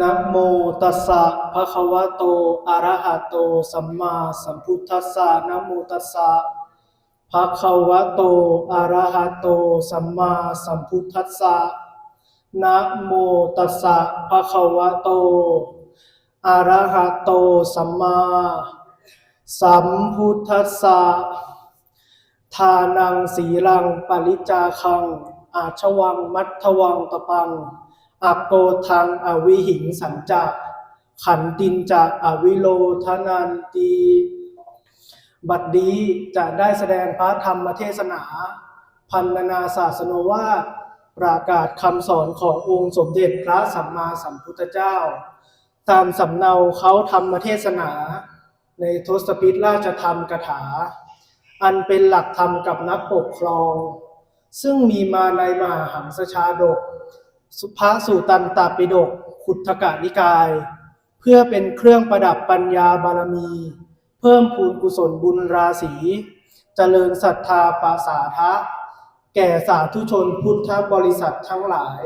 นะโมตัสสะภะคะวะโต อะระหะโต สัมมาสัมพุทธัสสะนะโมตัสสะภะคะวะโต อะระหะโต สัมมาสัมพุทธัสสะนะโมตัสสะภะคะวะโต อะระหะโต สัมมาสัมพุทธัสสะทานังสีลังปริจาคัง อาชวังมัทธวังตะปัง อโกทังอวิหิงสัญจะขันตินจะอวิโลทนันตีบัดนี้จะได้แสดงพระธรรมเทศนา พันนาศาสนว่าประกาศคำสอนขององค์สมเด็จพระสัมมาสัมพุทธเจ้า ตามสำเนาเขาธรรมเทศนา ในทศพิธราชธรรมกถา อันเป็นหลักธรรมกับนักปกครอง ซึ่งมีมาในมหาหังสชาดก สุภาสูตันตปิฎกขุทกะนิกาย เพื่อเป็นเครื่องประดับปัญญาบารมี เพิ่มพูนกุศลบุญราศีเจริญศรัทธาปาสาทะ แก่สาธุชนพุทธบริษัททั้งหลาย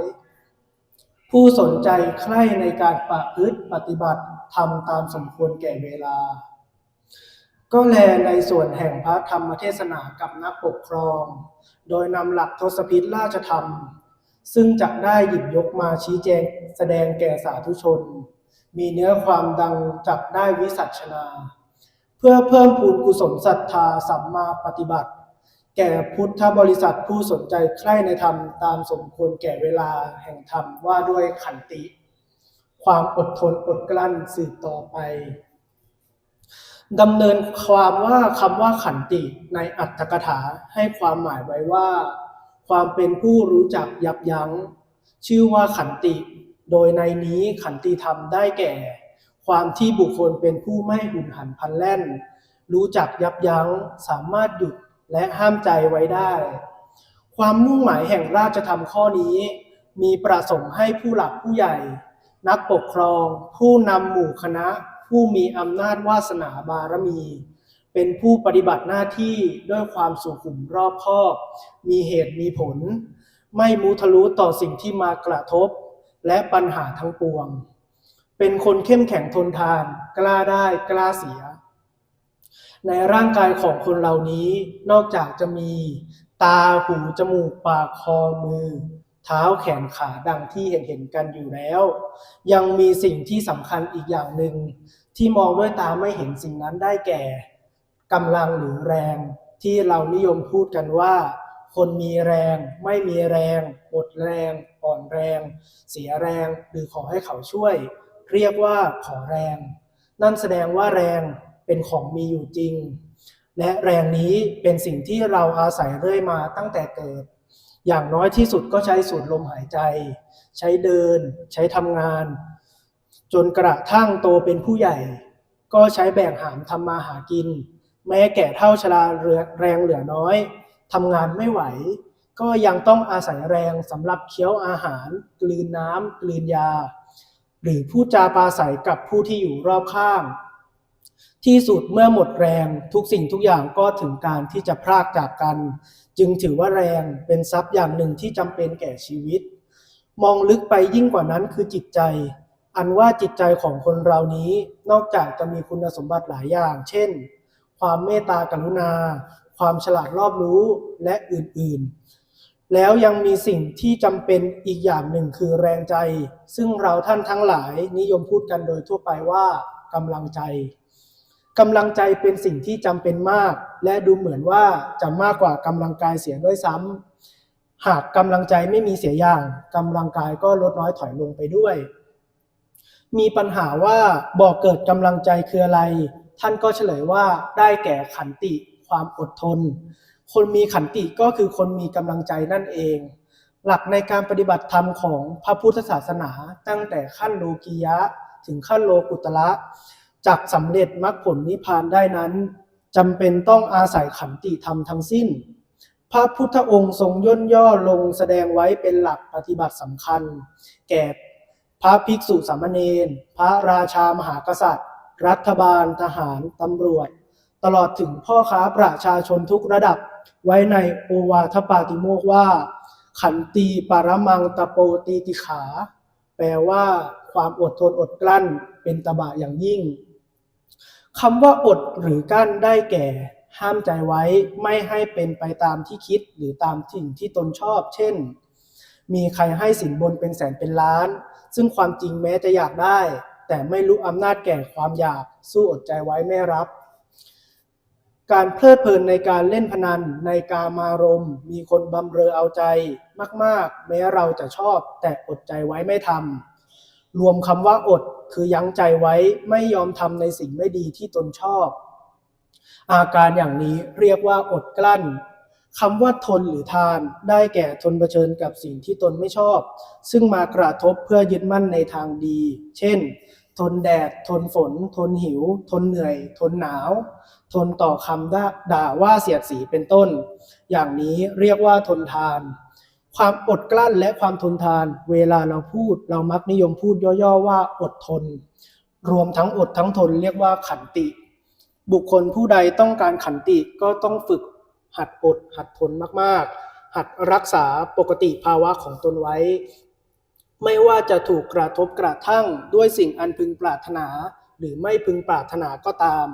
ผู้สนใจใคร่ในการประพฤติปฏิบัติทำตามสมควรแก่เวลา ก็แลในส่วนแห่งพระธรรมเทศนากับนักปกครอง โดยนำหลักทศพิธราชธรรม ซึ่งจะได้หยิบยกมาชี้แจงแสดงแก่สาธุชน มีเนื้อความดังจับได้วิสัชนา เพื่อเพิ่มพูนกุศลศรัทธาสัมมาปฏิบัติ แก่พุทธบริษัทผู้สนใจใคร่ในธรรมตามสมควรแก่เวลาแห่งธรรมว่าด้วยขันติ ความอดทนอดกลั้นสืบต่อไปดำเนินความว่าคำว่าขันติในอัตถกถาให้ความหมายไว้ว่า ความเป็นผู้รู้จักยับยั้ง ชื่อว่าขันติ โดยในนี้ขันติธรรมได้แก่ ความที่บุคคลเป็นผู้ไม่หุนหันพลันแล่น รู้จักยับยั้งสามารถหยุดและห้ามใจไว้ได้ ความมุ่งหมายแห่งราชธรรมข้อนี้ มีประสงค์ให้ผู้หลักผู้ใหญ่ นักปกครอง ผู้นำหมู่คณะ ผู้มีอำนาจวาสนาบารมี เป็นผู้ปฏิบัติหน้าที่ด้วยความสุขุมรอบคอบ มีเหตุมีผล ไม่มุทะลุต่อสิ่งที่มากระทบ และปัญหาทั้งปวง เป็นคนเข้มแข็งทนทาน กล้าได้กล้าเสีย ในร่างกายของคนเหล่านี้นอกจากจะมีตาหูจมูกปากคอมือ เท้าแขนขาดังที่เห็นเห็นกันอยู่แล้ว ยังมีสิ่งที่สำคัญอีกอย่างหนึ่งที่มองด้วยตาไม่เห็นสิ่งนั้นได้แก่ กำลังหรือแรง ที่เรานิยมพูดกันว่า คนมีแรง ไม่มีแรงอดแรง อ่อนแรง เสียแรง หรือขอให้เขาช่วย เรียกว่าขอแรง นั่นแสดงว่าแรงเป็นของมีอยู่จริง และแรงนี้เป็นสิ่งที่เราอาศัยเรื่อยมาตั้งแต่เกิด อย่างน้อยที่สุดก็ใช้สูดลมหายใจ ใช้เดิน ใช้ทำงาน จนกระทั่งโตเป็นผู้ใหญ่ ก็ใช้แบกหามทำมาหากิน แม้แก่เท่าชราเรือแรงเหลือน้อยทำงานไม่ไหว ก็ยังต้องอาศัยแรงสำหรับเคี้ยวอาหาร กลืนน้ำกลืนยา หรือพูดจาปาศัยกับผู้ที่อยู่รอบข้าง ที่สุดเมื่อหมดแรงทุกสิ่งทุกอย่างก็ถึงการที่จะพรากจากกัน จึงถือว่าแรงเป็นทรัพย์อย่างหนึ่งที่จำเป็นแก่ชีวิต มองลึกไปยิ่งกว่านั้นคือจิตใจอันว่าจิตใจของคนเรานี้นอกจากจะมีคุณสมบัติหลายอย่าง เช่น ความเมตตากรุณา ความฉลาดรอบรู้และอื่นๆ แล้วยังมีสิ่งที่จำเป็นอีกอย่างหนึ่งคือแรงใจ ซึ่งเราท่านทั้งหลายนิยมพูดกันโดยทั่วไปว่ากำลังใจกำลังใจเป็นสิ่งที่จำเป็นมาก และดูเหมือนว่าจะมากกว่ากำลังกายเสียด้วยซ้ำหากกำลังใจไม่มีเสียอย่างกำลังกายก็ลดน้อยถอยลงไปด้วย มีปัญหาว่าบอกเกิดกำลังใจคืออะไร ท่านก็เฉลยว่าได้แก่ขันติความอดทน คนมีขันติก็คือคนมีกำลังใจนั่นเอง หลักในการปฏิบัติธรรมของพระพุทธศาสนา ตั้งแต่ขั้นโลกียะ ถึงขั้นโลกุตระจากสำเร็จมรรคผลนิพพานได้นั้นจำเป็นต้องอาศัยขันติธรรมทั้งสิ้น พระพุทธองค์ทรงย่นย่อลงแสดงไว้เป็นหลักปฏิบัติสำคัญ แก่พระภิกษุสามเณรพระราชามหากษัตริย์ รัฐบาล ทหาร ตำรวจ ตลอดถึงพ่อค้าประชาชนทุกระดับ ไว้ในโอวาทปาติโมกว่า ขันตีปรมังตะโปตีติขา แปลว่าความอดทนอดกลั้นเป็นตบะอย่างยิ่งคำว่าอดหรือกั้นได้แก่ ห้ามใจไว้ไม่ให้เป็นไปตามที่คิดหรือตามสิ่งที่ตนชอบ เช่น มีใครให้สินบนเป็นแสนเป็นล้าน ซึ่งความจริงแม้จะอยากได้ แต่ไม่รู้อำนาจแก่ความอยากสู้อดใจไว้ไม่รับ การเพลิดเพลินในการเล่นพนันในกามารมมีคนบำเรอเอาใจมาก ๆ แม้เราจะชอบ แต่อดใจไว้ไม่ทำรวมคำว่าอดคือยั้งใจไว้ไม่ยอมทำในสิ่งไม่ดีที่ตนชอบ อาการอย่างนี้เรียกว่าอดกลั้น คำว่าทนหรือทานได้แก่ทนเผชิญกับสิ่งที่ตนไม่ชอบ ซึ่งมากระทบเพื่อยึดมั่นในทางดี เช่น ทนแดด ทนฝน ทนหิว ทนเหนื่อย ทนหนาว ทนต่อคำด่าด่าว่าเสียดสีเป็นต้น อย่างนี้เรียกว่าทนทาน ความอดกลั้นและความทนทาน เวลาเราพูดเรามักนิยมพูดย่อๆว่าอดทน รวมทั้งอดทั้งทนเรียกว่าขันติบุคคลผู้ใดต้องการขันติก็ต้องฝึก หัดอด หัดทนมาก ๆ หัดรักษาปกติภาวะของตนไว้ ไม่ว่าจะถูกกระทบกระทั่งด้วยสิ่งอันพึงปรารถนา หรือไม่พึงปรารถนาก็ตาม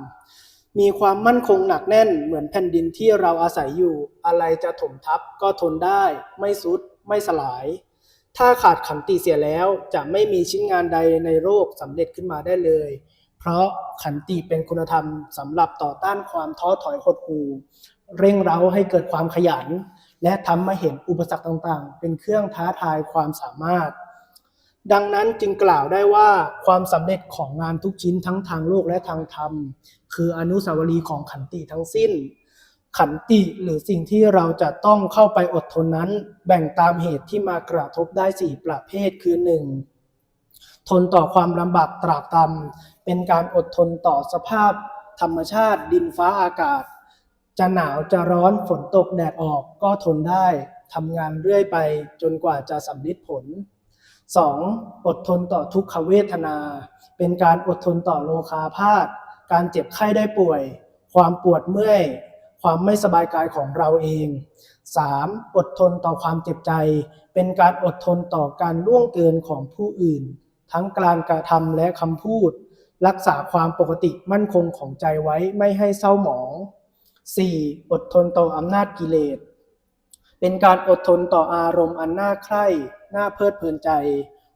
มีความมั่นคงหนักแน่นเหมือนแผ่นดินที่เราอาศัยอยู่ อะไรจะถมทับก็ทนได้ ไม่สุด ไม่สลาย ถ้าขาดขันติเสียแล้วจะไม่มีชิ้นงานใดในโลกสำเร็จขึ้นมาได้เลยเพราะขันติเป็นคุณธรรมสำหรับต่อต้านความท้อถอยหดหู่ เร่งเร้าให้เกิดความขยัน และทำให้เห็นอุปสรรคต่างๆ เป็นเครื่องท้าทายความสามารถ ดังนั้นจึงกล่าวได้ว่าความสำเร็จของงานทุกชิ้นทั้งทางโลกและทางธรรม คืออนุสาวรีย์ของขันติทั้งสิ้น ขันติหรือสิ่งที่เราจะต้องเข้าไปอดทนนั้น แบ่งตามเหตุที่มากระทบได้สี่ประเภทคือหนึ่งทนต่อความลำบากตรากตรำเป็นการอดทนต่อสภาพธรรมชาติดินฟ้าอากาศ จะหนาวจะร้อนฝนตกแดดออกก็ทนได้ทำงานเรื่อยไปจนกว่าจะสำลิดผล 2. อดทนต่อทุกขเวทนา เป็นการอดทนต่อโลคาพาธการเจ็บไข้ได้ป่วย ความปวดเมื่อย ความไม่สบายกายของเราเอง 3. อดทนต่อความเจ็บใจ เป็นการอดทนต่อการล่วงเกินของผู้อื่น ทั้งการกระทำและคำพูด รักษาความปกติมั่นคงของใจไว้ไม่ให้เศร้าหมอง 4. อดทนต่ออำนาจกิเลส เป็นการอดทนต่ออารมณ์อันน่าใคร่ น่าเพลิดเพลินใจ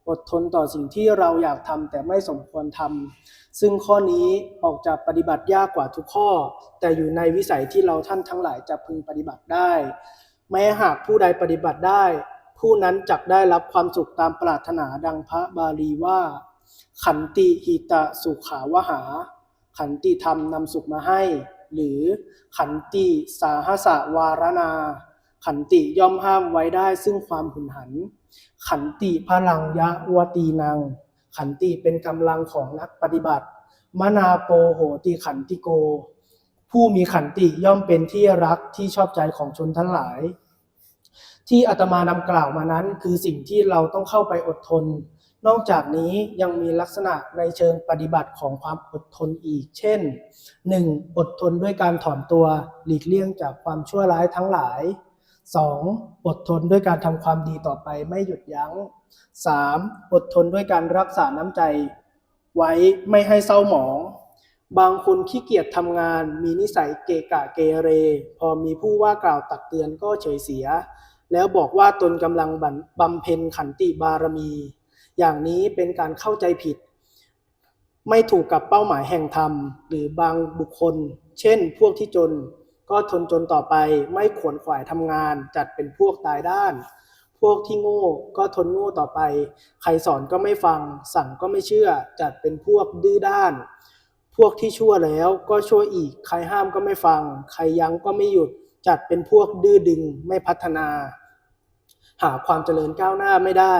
อดทนต่อสิ่งที่เราอยากทำแต่ไม่สมควรทำ ซึ่งข้อนี้ออกจะปฏิบัติยากกว่าทุกข้อ แต่อยู่ในวิสัยที่เราท่านทั้งหลายจะพึงปฏิบัติได้ แม้หากผู้ใดปฏิบัติได้ ผู้นั้นจักได้รับความสุขตามปรารถนาดังพระบาลีว่า ขันติหิตะสุขาวหา ขันติธรรมนำสุขมาให้ หรือขันติสาหสะวารนาขันติย่อมห้ามไว้ได้ซึ่งความหุนหัน ขันติพลังยะวตีนังขันติเป็นกำลังของนักปฏิบัติ มนาโปโหติขันติโก ผู้มีขันติย่อมเป็นที่รักที่ชอบใจของชนทั้งหลาย ที่อาตมานำกล่าวมานั้นคือสิ่งที่เราต้องเข้าไปอดทน นอกจากนี้ยังมีลักษณะในเชิงปฏิบัติของความอดทนอีก เช่น 1. อดทนด้วยการถอนตัวหลีกเลี่ยงจากความชั่วร้ายทั้งหลาย 2. อดทนด้วยการทำความดีต่อไปไม่หยุดยัง้ง 3. อดทนด้วยการรักษาน้ำใจ ไว้ไม่ให้เศร้าหมอง บางคนขี้เกียจทำงาน มีนิสัยเกะกะเกเร พอมีผู้ว่ากล่าวตักเตือนก็เฉยเสีย แล้วบอกว่าตนกำลังบำบำเพ็ญขันติบารมี อย่างนี้เป็นการเข้าใจผิด ไม่ถูกกับเป้าหมายแห่งธรรม หรือบางบุคคล เช่น พวกที่จนก็ทนจนต่อไปไม่ขวนขวายทำงาน จัดเป็นพวกตายด้าน พวกที่โง่ก็ทนโง่ต่อไป ใครสอนก็ไม่ฟัง สั่งก็ไม่เชื่อ จัดเป็นพวกดื้อด้าน พวกที่ชั่วแล้วก็ชั่วอีก ใครห้ามก็ไม่ฟัง ใครยั้งก็ไม่หยุด จัดเป็นพวกดื้อดึงไม่พัฒนา หาความเจริญก้าวหน้าไม่ได้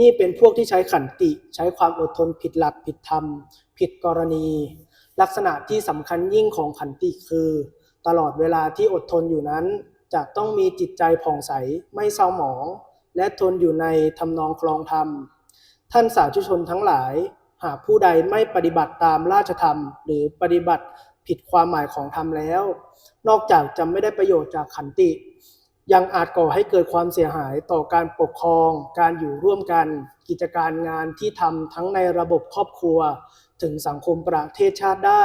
นี่เป็นพวกที่ใช้ขันติ ใช้ความอดทนผิดหลักผิดธรรม ผิดกรณี ลักษณะที่สำคัญยิ่งของขันติคือ ตลอดเวลาที่อดทนอยู่นั้น จะต้องมีจิตใจผ่องใสไม่เศร้าหมอง และทนอยู่ในทำนองคลองธรรม ท่านสาธุชนทั้งหลาย หากผู้ใดไม่ปฏิบัติตามราชธรรม หรือปฏิบัติผิดความหมายของธรรมแล้ว นอกจากจะไม่ได้ประโยชน์จากขันติ ยังอาจก่อให้เกิดความเสียหายต่อการปกครอง การอยู่ร่วมกัน กิจการงานที่ทำทั้งในระบบครอบครัว ถึงสังคมประเทศชาติได้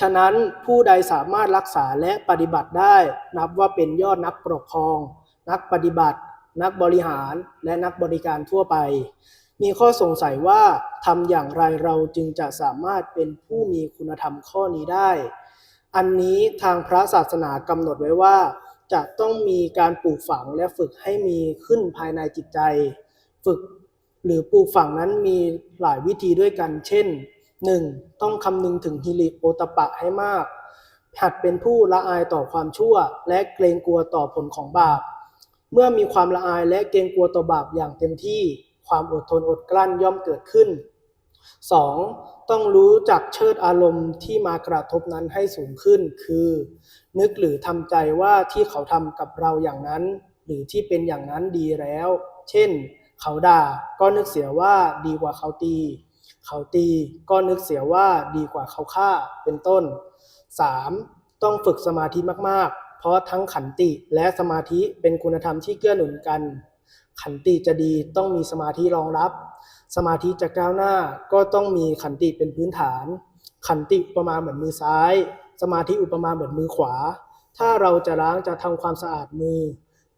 ฉะนั้นผู้ใดสามารถรักษาและปฏิบัติได้ นับว่าเป็นยอดนักปกครอง นักปฏิบัติ นักบริหาร และนักบริการทั่วไป มีข้อสงสัยว่าทำอย่างไรเราจึงจะสามารถเป็นผู้มีคุณธรรมข้อนี้ได้ อันนี้ทางพระศาสนากำหนดไว้ว่า จะต้องมีการปลูกฝังและฝึกให้มีขึ้นภายในจิตใจ ฝึกหรือปลูกฝังนั้นมีหลายวิธีด้วยกัน เช่น 1. ต้องคำนึงถึงฮิริโอตปปะให้มาก หัดเป็นผู้ละอายต่อความชั่ว และเกรงกลัวต่อผลของบาป เมื่อมีความละอายและเกรงกลัวต่อบาปอย่างเต็มที่ ความอดทนอดกลั้นย่อมเกิดขึ้น 2. ต้องรู้จักเชิดอารมณ์ที่มากระทบนั้นให้สูงขึ้น คือ นึกหรือทำใจว่าที่เขาทำกับเราอย่างนั้น หรือที่เป็นอย่างนั้นดีแล้ว เช่น เขาด่าก็นึกเสียว่าดีกว่าเขาตี เขาตีก็นึกเสียว่าดีกว่าเขาฆ่าเป็นต้น 3. ต้องฝึกสมาธิมากๆ เพราะทั้งขันติและสมาธิเป็นคุณธรรมที่เกื้อหนุนกัน ขันติจะดีต้องมีสมาธิรองรับ สมาธิจะก้าวหน้าก็ต้องมีขันติเป็นพื้นฐาน ขันติอุปมาเหมือนมือซ้าย สมาธิอุปมาเหมือนมือขวา ถ้าเราจะล้างจะทำความสะอาดมือ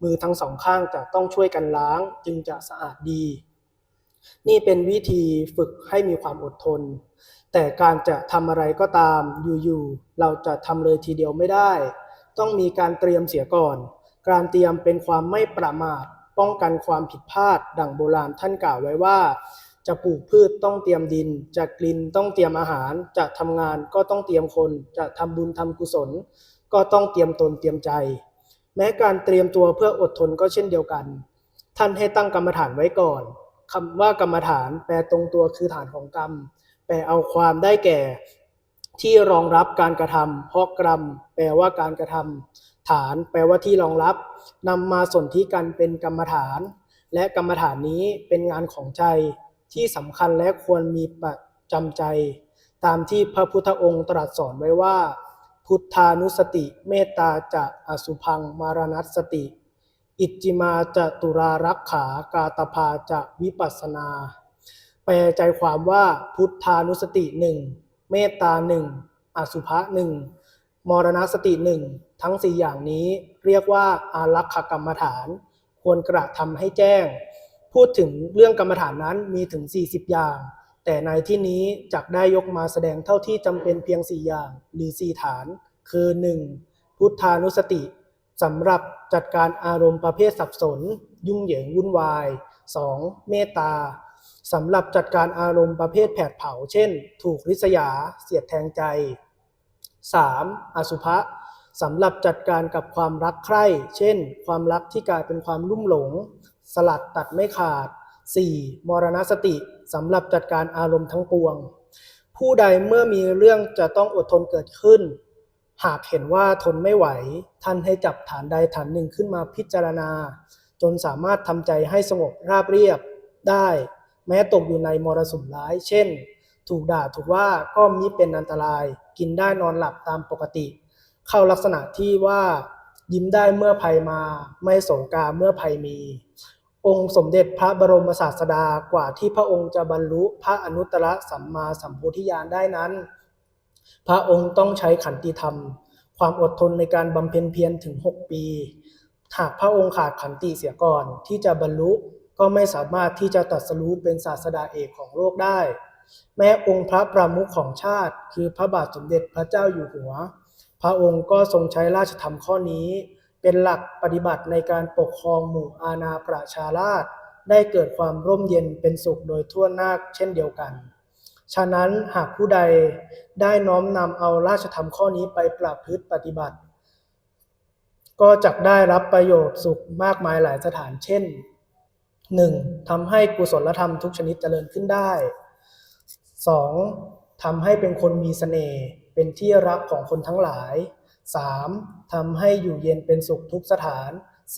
มือทั้งสองข้างจะต้องช่วยกันล้างจึงจะสะอาดดี นี่เป็นวิธีฝึกให้มีความอดทน แต่การจะทำอะไรก็ตามอยู่ๆเราจะทำเลยทีเดียวไม่ได้ ต้องมีการเตรียมเสียก่อน การเตรียมเป็นความไม่ประมาท ป้องกันความผิดพลาด ดังโบราณท่านกล่าวไว้ว่า จะปลูกพืชต้องเตรียมดิน จะกลินต้องเตรียมอาหาร จะทำงานก็ต้องเตรียมคน จะทำบุญทำกุศล ก็ต้องเตรียมตนเตรียมใจ แม้การเตรียมตัวเพื่ออดทนก็เช่นเดียวกัน ท่านให้ตั้งกรรมฐานไว้ก่อนคำว่ากรรมฐานแปลตรงตัวคือฐานของกรรม แปลเอาความได้แก่ที่รองรับการกระทำเพราะกรรม แปลว่าการกระทำ ฐานแปลว่าที่รองรับนำมาสนธิกันเป็นกรรมฐาน และกรรมฐานนี้เป็นงานของใจที่สำคัญและควรมีประจำใจ ตามที่พระพุทธองค์ตรัสสอนไว้ว่า พุทธานุสติเมตตาจะอสุพังมารนัสติ อิจิมาจะตุรารักขากาตภาจะวิปัสสนา แปลใจความว่าพุทธานุสติหนึ่งเมตตาหนึ่งอสุภะหนึ่งมรณสติหนึ่ง ทั้งสี่อย่างนี้เรียกว่าอารักขกรรมฐาน ควรกระทำให้แจ้ง พูดถึงเรื่องกรรมฐานนั้นมีถึง 40 อย่าง แต่ในที่นี้จักได้ยกมาแสดงเท่าที่จำเป็นเพียง 4 อย่าง หรือ 4 ฐาน คือ 1. พุทธานุสติสำหรับจัดการอารมณ์ประเภทสับสน ยุ่งเหยิงวุ่นวาย 2. เมตตาสำหรับจัดการอารมณ์ประเภทแผดเผา เช่น ถูกริษยา เสียดแทงใจ 3. อสุภะ สำหรับจัดการกับความรักใคร่ เช่น ความรักที่กลายเป็นความลุ่มหลง สลัดตัดไม่ขาด 4. มรณสติสำหรับจัดการอารมณ์ทั้งปวง ผู้ใดเมื่อมีเรื่องจะต้องอดทนเกิดขึ้น หากเห็นว่าทนไม่ไหว ท่านให้จับฐานใดฐานหนึ่งขึ้นมาพิจารณา จนสามารถทำใจให้สงบราบเรียบได้ แม้ตกอยู่ในมรสุมร้าย เช่น ถูกด่าถูกว่าก็มิเป็นอันตราย กินได้นอนหลับตามปกติ เข้าลักษณะที่ว่ายิ้มได้เมื่อภัยมา ไม่โศกาเมื่อภัยมี องค์สมเด็จพระบรมศาสดากว่าที่พระองค์จะบรรลุพระอนุตตรสัมมาสัมโพธิญาณได้นั้น พระองค์ต้องใช้ขันติธรรม ความอดทนในการบำเพ็ญเพียรถึง 6 ปี หากพระองค์ขาดขันติเสียก่อนที่จะบรรลุก็ไม่สามารถที่จะตรัสรู้เป็นศาสดาเอกของโลกได้ แม้องค์พระประมุขของชาติ คือพระบาทสมเด็จพระเจ้าอยู่หัว พระองค์ก็ทรงใช้ราชธรรมข้อนี้ เป็นหลักปฏิบัติในการปกครองหมู่อาณาประชาราษฎรได้เกิดความร่มเย็นเป็นสุขโดยทั่วหน้าเช่นเดียวกัน ฉะนั้นหากผู้ใดได้น้อมนำเอาราชธรรมข้อนี้ไปประพฤติปฏิบัติ ก็จะได้รับประโยชน์สุขมากมายหลายสถานเช่น 1. ทำให้กุศลธรรมทุกชนิดเจริญขึ้นได้ 2. ทำให้เป็นคนมีเสน่ห์ เป็นที่รักของคนทั้งหลาย 3. ทำให้อยู่เย็นเป็นสุขทุกสถาน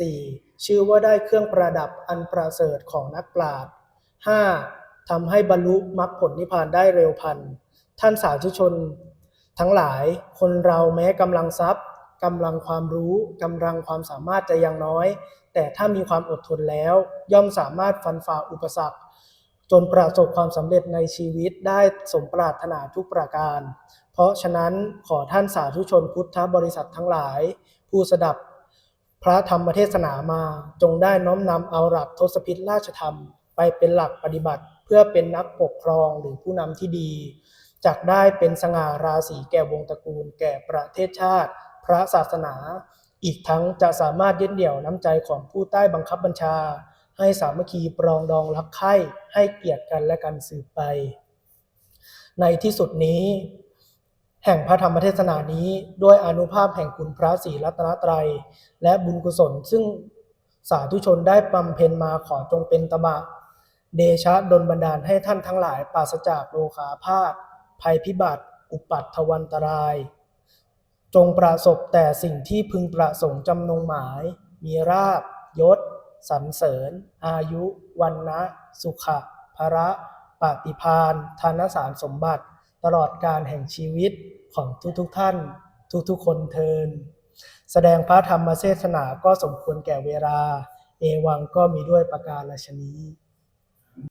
4. ชื่อว่าได้เครื่องประดับอันประเสริฐของนักปราชญ์ 5. ทำให้บรรลุมรรคผลนิพพานได้เร็วพัน ท่านสาธุชน ทั้งหลาย คนเราแม้กำลังทรัพย์กำลังความรู้กำลังความสามารถจะยังน้อย แต่ถ้ามีความอดทนแล้ว ย่อมสามารถฟันฝ่าอุปสรรค จนประสบความสำเร็จในชีวิตได้สมปรารถนาทุกประการ เพราะฉะนั้นขอท่านสาธุชนพุทธบริษัททั้งหลาย ผู้สดับพระธรรมเทศนามาจงได้น้อมนำเอาหลักทศพิธราชธรรม ไปเป็นหลักปฏิบัติ เพื่อเป็นนักปกครองหรือผู้นำที่ดีจักได้เป็นสง่าราศีแก่วงตระกูล แก่ประเทศชาติ พระศาสนา อีกทั้งจะสามารถยึดเหนี่ยวน้ำใจของผู้ใต้บังคับบัญชา ให้สามัคคีปรองดองรักใคร่ให้เกียรติกันและกันสืบไป ในที่สุดนี้ แห่งพระธรรมเทศนานี้ด้วยอนุภาพแห่งคุณพระศรีรัตนตรัย และบุญกุศลซึ่งสาธุชนได้บำเพ็ญมาขอจงเป็นตบะ เดชะดลบันดาลให้ท่านทั้งหลายปราศจากโลคาพาธภัยพิบัติ อุปัตถวันตราย จงประสบแต่สิ่งที่พึงประสงค์จำนงหมาย มีราบยศ สรรเสริญ อายุวันนะสุขะภระปฏิพานธนสารสมบัติ ตลอดการแห่งชีวิตของทุกๆทท่าน ทุกๆคนเทิน แสดงพระธรรมเทศนาก็สมควรแก่เวลา เอวังก็มีด้วยประการลชนี้